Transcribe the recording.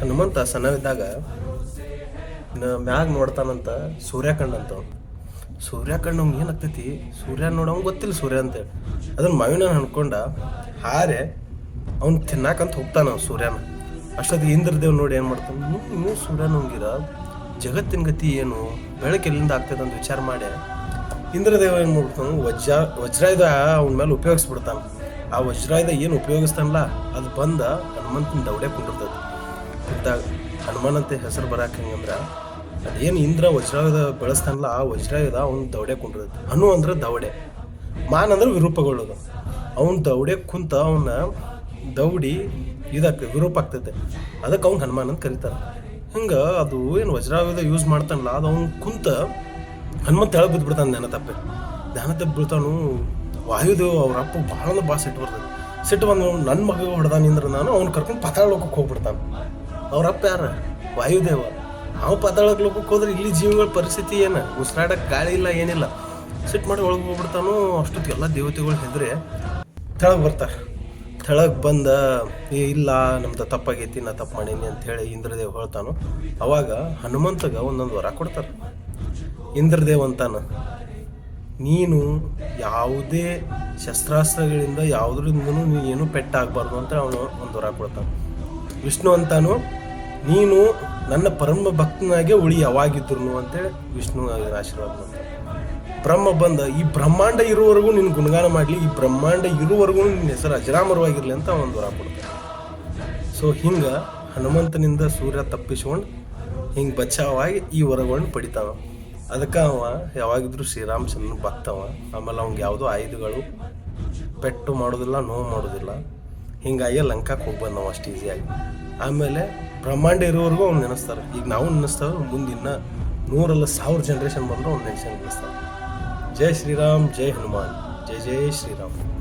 ಹನುಮಂತ ಸಣ್ಣವಿದ್ದಾಗ ಮ್ಯಾಗ ನೋಡ್ತಾನಂತ ಸೂರ್ಯ ಅಂತ ಸೂರ್ಯಕಂಡ ಅವ್ನಿಗೆ ಏನಾಗ್ತೈತಿ? ಸೂರ್ಯ ನೋಡೋಂಗೆ ಗೊತ್ತಿಲ್ಲ ಸೂರ್ಯ ಅಂತೇಳಿ ಅದನ್ನ ಮಾವಿನ ಅನ್ಕೊಂಡ ಹಾರೆ ಅವ್ನು ತಿನ್ನಾಕಂತ ಹೋಗ್ತಾನ ಸೂರ್ಯನ. ಅಷ್ಟೊತ್ತು ಇಂದ್ರದೇವ್ ನೋಡಿ ಏನು ಮಾಡ್ತಾನೆ ನೀವು ನೀವು ಸೂರ್ಯ ನುಂಗಿರ ಜಗತ್ತಿನ ಗತಿ ಏನು? ಬೆಳಕೆಲ್ಲಿಂದ ಆಗ್ತದೆ ಅಂತ ವಿಚಾರ ಮಾಡಿ. ಇಂದ್ರದೇವ ಏನು ಮಾಡ್ತಾನೆ ವಜ್ರ, ವಜ್ರಾಯುಧ ಅವನ ಮೇಲೆ ಉಪಯೋಗಿಸ್ಬಿಡ್ತಾನೆ. ಆ ವಜ್ರಾಯುಧ ಏನು ಉಪಯೋಗಿಸ್ತಾನಲ್ಲ, ಅದು ಬಂದ ಹನುಮಂತನ ದೌಡೆ ಕುಂಡಿರ್ತದೆ ಇದ್ದಾಗ ಅಂತ ಹೆಸರು ಬರಾಕ ಹೆಂಗಂದ್ರೆ ಅದೇನು ಇಂದ್ರ ವಜ್ರಾಯುಧ ಬೆಳೆಸ್ತಾನಲ್ಲ, ಆ ವಜ್ರಾಯುಧ ಅವ್ನ ದೌಡೆ ಕುಂಡಿರುತ್ತೆ ಹನು ಅಂದ್ರೆ ದೌಡೆ. ಮಾನ್ ಅಂದ್ರೆ ವಿರೂಪಗೊಳ್ಳೋದು ಅವ್ನ ದೌಡೆ ಕುಂತ ಅವನ ದೌಡಿ ಇದಾಗ್ತದೆ ವಿರೂಪ ಆಗ್ತೈತೆ. ಅದಕ್ಕೆ ಅವ್ನು ಹನುಮಾನ್ ಅಂತ ಕರೀತಾರೆ. ಹಿಂಗೆ ಅದು ಏನು ವಜ್ರಾಯುಧ ಯೂಸ್ ಮಾಡ್ತಾನಲ್ಲ, ಅದು ಅವ್ನು ಕುಂತ ಹನುಮಂತ ಹೇಳ ಬಿದ್ದುಬಿಡ್ತಾನೆ ಧ್ಯಾನ ತಪ್ಪೆ. ಧ್ಯಾನ ತಪ್ಪು ಬೀಳ್ತಾನು ವಾಯುದೇವ್ ಅವ್ರ ಅಪ್ಪ ಭಾಳ ಭಾಳ ಸಿಟ್ಟು ಬರ್ತದೆ ಸಿಟ್ಟು ಬಂದು ನನ್ನ ಮಗ ಹೊಡೆದಾನಿಂದ್ರೆ ನಾನು, ಅವ್ನು ಕರ್ಕೊಂಡು ಪಾತಾಳ ಲೋಕಕ್ಕೆ ಹೋಗ್ಬಿಡ್ತಾನೆ. ಅವ್ರ ಅಪ್ಪ ಯಾರ? ವಾಯುದೇವ. ನಾವು ಪಾತಾಳಕ್ಕೆ ಲೋಕಕ್ಕೆ ಹೋದ್ರೆ ಇಲ್ಲಿ ಜೀವಿಗಳ ಪರಿಸ್ಥಿತಿ ಏನು? ಉಸಿರಾಡಕ್ಕೆ ಗಾಳಿ ಇಲ್ಲ, ಏನಿಲ್ಲ. ಸಿಟ್ ಮಾಡಿ ಒಳಗೆ ಹೋಗ್ಬಿಡ್ತಾನೋ ಅಷ್ಟೊತ್ತಿಗೆ ಎಲ್ಲ ದೇವತೆಗಳು ಹೆದ್ರೆ ತೆಳಗೆ ಬರ್ತಾರೆ. ತೆಳಗೆ ಬಂದ, ಏ, ಇಲ್ಲ ನಮ್ದು ತಪ್ಪಾಗೈತಿ, ನಾ ತಪ್ಪು ಮಾಡೀನಿ ಅಂತ ಹೇಳಿ ಇಂದ್ರದೇವ್ ಹೇಳ್ತಾನು. ಅವಾಗ ಹನುಮಂತಗ ಒಂದೊಂದು ವರ ಕೊಡ್ತಾರೆ. ಇಂದ್ರದೇವ್ ಅಂತಾನ, ನೀನು ಯಾವುದೇ ಶಸ್ತ್ರಾಸ್ತ್ರಗಳಿಂದ ಯಾವುದರಿಂದನೂ ನೀನು ಏನೂ ಪೆಟ್ಟಾಗಬಾರ್ದು ಅಂತ ಅವನು ಒಂದು ವರ ಕೊಡ್ತಾನೆ. ವಿಷ್ಣು ಅಂತಾನು ನೀನು ನನ್ನ ಪರಮ ಭಕ್ತನಾಗೆ ಉಳಿ ಯಾವಾಗಿದ್ರು ಅಂತೇಳಿ ವಿಷ್ಣು ಆಶೀರ್ವಾದ ಮಾಡ್ತಾನೆ ಬ್ರಹ್ಮ ಬಂದ, ಈ ಬ್ರಹ್ಮಾಂಡ ಇರುವವರೆಗೂ ನಿನ್ನ ಗುಣಗಾನ ಮಾಡಲಿ, ಈ ಬ್ರಹ್ಮಾಂಡ ಇರುವವರೆಗೂ ನಿನ್ನ ಹೆಸರು ಅಜರಾಮರವಾಗಿರಲಿ ಅಂತ ಒಂದು ವರ ಕೊಡ್ತಾನೆ. ಸೊ ಹಿಂಗೆ ಹನುಮಂತನಿಂದ ಸೂರ್ಯ ತಪ್ಪಿಸ್ಕೊಂಡು ಹಿಂಗೆ ಬಚಾವಾಗಿ ಈ ವರಗಳನ್ನ ಪಡಿತಾವ. ಅದಕ್ಕೆ ಅವ ಯಾವಾಗಿದ್ರು ಶ್ರೀರಾಮಚಂದ್ರನ ಭಕ್ತವ. ಆಮೇಲೆ ಅವ್ನಿಗೆ ಯಾವುದೋ ಆಯುಧಗಳು, ಪೆಟ್ಟು ಮಾಡೋದಿಲ್ಲ, ನೋವು ಮಾಡೋದಿಲ್ಲ. ಹಿಂಗಾಗಿ ಲಂಕಾಕ್ಕೆ ಹೋಗಿ ಬಂದವ ಅಷ್ಟು ಈಸಿಯಾಗಿ ಆಮೇಲೆ ಬ್ರಹ್ಮಾಂಡ ಇರೋವರೆಗೂ ಅವ್ನು ನೆನೆಸ್ತಾರೆ. ಈಗ ನಾವು ನೆನೆಸ್ತಾವ ಮುಂದೆ ನೂರಲ್ಲ ಸಾವಿರ ಜನ್ರೇಷನ್ ಬಂದರೂ ಅವ್ನು ನೆನೆಸಿ ನೆನೆಸ್ತಾರೆ. ಜೈ ಶ್ರೀರಾಮ್, ಜೈ ಹನುಮಾನ್. ಜೈ ಜೈ ಶ್ರೀರಾಮ್.